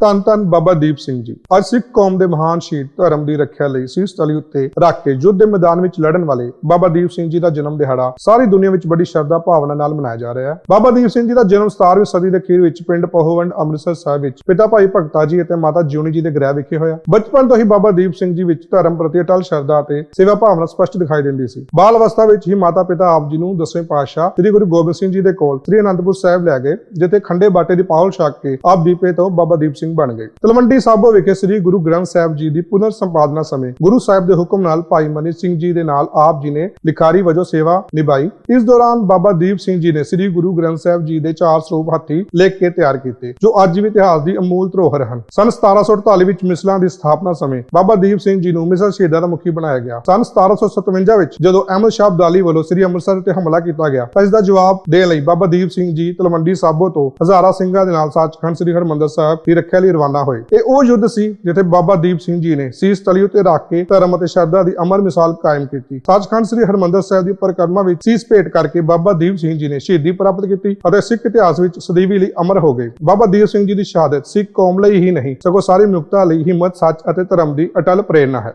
ਧੰਨ ਧੰਨ ਬਾਬਾ ਦੀਪ ਸਿੰਘ ਜੀ। ਅੱਜ ਸਿੱਖ ਕੌਮ ਦੇ ਮਹਾਨ ਸ਼ਹੀਦ ਧਰਮ ਦੀ ਰੱਖਿਆ ਲਈ ਸੀਸ ਤਲੀ ਉੱਤੇ ਰੱਖ ਕੇ ਯੁੱਧ ਦੇ ਮੈਦਾਨ ਵਿੱਚ ਲੜਨ ਵਾਲੇ ਬਾਬਾ ਦੀਪ ਸਿੰਘ ਜੀ ਦਾ ਜਨਮ ਦਿਹਾੜਾ ਸਾਰੀ ਦੁਨੀਆ ਵਿੱਚ ਬੜੀ ਸ਼ਰਧਾ ਭਾਵਨਾ ਨਾਲ ਮਨਾਇਆ ਜਾ ਰਿਹਾ ਹੈ। ਬਾਬਾ ਦੀਪ ਸਿੰਘ ਜੀ ਦਾ ਜਨਮ 17ਵੀਂ ਸਦੀ ਦੇ ਅਖੀਰ ਵਿੱਚ ਪਿੰਡ ਪਹੋਵੰਡ ਅੰਮ੍ਰਿਤਸਰ ਸਾਹਿਬ ਵਿੱਚ ਪਿਤਾ ਭਾਈ ਭਗਤਾ ਜੀ ਅਤੇ ਮਾਤਾ ਜਿਉਣੀ ਜੀ ਦੇ ਗ੍ਰਹਿ ਵਿਖੇ ਹੋਇਆ। ਬਚਪਨ ਤੋਂ ਹੀ ਬਾਬਾ ਦੀਪ ਸਿੰਘ ਜੀ ਵਿੱਚ ਧਰਮ ਪ੍ਰਤੀ ਅਟਲ ਸ਼ਰਧਾ ਅਤੇ ਸੇਵਾ ਭਾਵਨਾ ਸਪਸ਼ਟ ਦਿਖਾਈ ਦਿੰਦੀ ਸੀ। ਬਾਲ ਅਵਸਥਾ ਵਿੱਚ ਹੀ ਮਾਤਾ ਪਿਤਾ ਆਪ ਜੀ ਨੂੰ ਦਸਵੇਂ ਪਾਤਸ਼ਾਹ ਸ੍ਰੀ ਗੁਰੂ ਗੋਬਿੰਦ ਸਿੰਘ ਜੀ ਦੇ ਕੋਲ ਸ੍ਰੀ ਅਨੰਦਪੁਰ ਸਾਹਿਬ ਲੈ ਗਏ, ਜਿੱਥੇ ਖੰਡੇ ਬਾਟੇ ਦੀ ਪਾਹੁਲ ਛਕ ਕੇ ਆਪ ਦੀਪੇ ਤੋਂ ਬਾਬਾ ਦੀਪ ਸਿੰਘ ਬਣ ਗਏ। ਤਲਵੰਡੀ ਸਾਬੋ ਵਿਖੇ ਸ੍ਰੀ ਗੁਰੂ ਗ੍ਰੰਥ ਸਾਹਿਬ ਜੀ ਦੀ ਪੁਨਰ ਸੰਪਾਦਨਾ ਸਮੇਂ ਗੁਰੂ ਸਾਹਿਬ ਦੇ ਹੁਕਮ ਨਾਲ ਭਾਈ ਮਨੀ ਸਿੰਘ ਜੀ ਦੇ ਨਾਲ ਆਪ ਜੀ ਨੇ ਲਿਖਾਰੀ ਵਜੋਂ ਸੇਵਾ ਨਿਭਾਈ। ਇਸ ਦੌਰਾਨ ਬਾਬਾ ਦੀਪ ਸਿੰਘ ਜੀ ਨੇ ਸ੍ਰੀ ਗੁਰੂ ਗ੍ਰੰਥ ਸਾਹਿਬ ਜੀ ਦੇ ਚਾਰ ਸਰੂਪ ਹੱਥੀ ਲਿਖ ਕੇ ਤਿਆਰ ਕੀਤੇ, ਜੋ ਅੱਜ ਵੀ ਇਤਿਹਾਸ ਦੀ ਅਮੂਲ ਧਰੋਹਰ ਹਨ। ਸਨ 1748 ਵਿੱਚ ਮਿਸਲਾਂ ਦੀ ਸਥਾਪਨਾ ਸਮੇਂ ਬਾਬਾ ਦੀਪ ਸਿੰਘ ਜੀ ਨੂੰ ਮਿਸਲ ਸ਼ਹੀਦਾਂ ਦਾ ਮੁਖੀ ਬਣਾਇਆ ਗਿਆ। ਸਨ 1757 ਵਿੱਚ ਜਦੋਂ ਅਹਿਮਦ ਸ਼ਾਹ ਅਬਦਾਲੀ ਵੱਲੋਂ ਸ੍ਰੀ ਅੰਮ੍ਰਿਤਸਰ ਤੇ ਹਮਲਾ ਕੀਤਾ ਗਿਆ, ਤਾਂ ਇਸ ਦਾ ਜਵਾਬ ਦੇਣ ਲਈ ਬਾਬਾ ਦੀਪ ਸਿੰਘ ਜੀ ਤਲਵੰਡੀ ਸਾਬੋ ਤੋਂ ਹਜ਼ਾਰਾਂ ਸਿੰਘਾਂ ਦੇ ਨਾਲ ਸੱਚਖੰਡ ਸ੍ਰੀ ਹਰਿਮੰਦਰ ਸਾਹਿਬ ਦੀ ਰੱਖਿਆ ਲਈ ਰਵਾਨਾ ਹੋਏ। ਇਹ ਉਹ ਯੁੱਧ ਸੀ ਜਿੱਥੇ ਬਾਬਾ ਦੀਪ ਸਿੰਘ ਜੀ ਨੇ ਸੀਸ ਤਲੀ ਉੱਤੇ ਰੱਖ ਕੇ ਧਰਮ ਅਤੇ ਸ਼ਰਧਾ ਦੀ ਅਮਰ ਮਿਸਾਲ ਕਾਇਮ ਕੀਤੀ। ਸੱਚਖੰਡ ਸ੍ਰੀ ਹਰਿਮੰਦਰ ਸਾਹਿਬ ਦੀ ਪਰਿਕਰਮਾ ਵਿੱਚ ਸੀਸ ਭੇਟ ਕਰਕੇ ਬਾਬਾ ਦੀਪ ਸਿੰਘ ਜੀ ਨੇ ਸ਼ਹੀਦੀ ਪ੍ਰਾਪਤ ਕੀਤੀ ਅਤੇ ਸਿੱਖ ਇਤਿਹਾਸ ਵਿੱਚ ਸਦੀਵੀ ਲਈ ਅਮਰ ਹੋ ਗਏ। ਬਾਬਾ ਦੀਪ ਸਿੰਘ ਜੀ ਦੀ ਸ਼ਹਾਦਤ ਸਿੱਖ ਕੌਮ ਲਈ ਹੀ ਨਹੀਂ, ਸਗੋਂ ਸਾਰੀ ਮਨੁੱਖਤਾ ਲਈ ਹਿੰਮਤ, ਸੱਚ ਅਤੇ ਧਰਮ ਦੀ ਅਟਲ ਪ੍ਰੇਰਣਾ ਹੈ।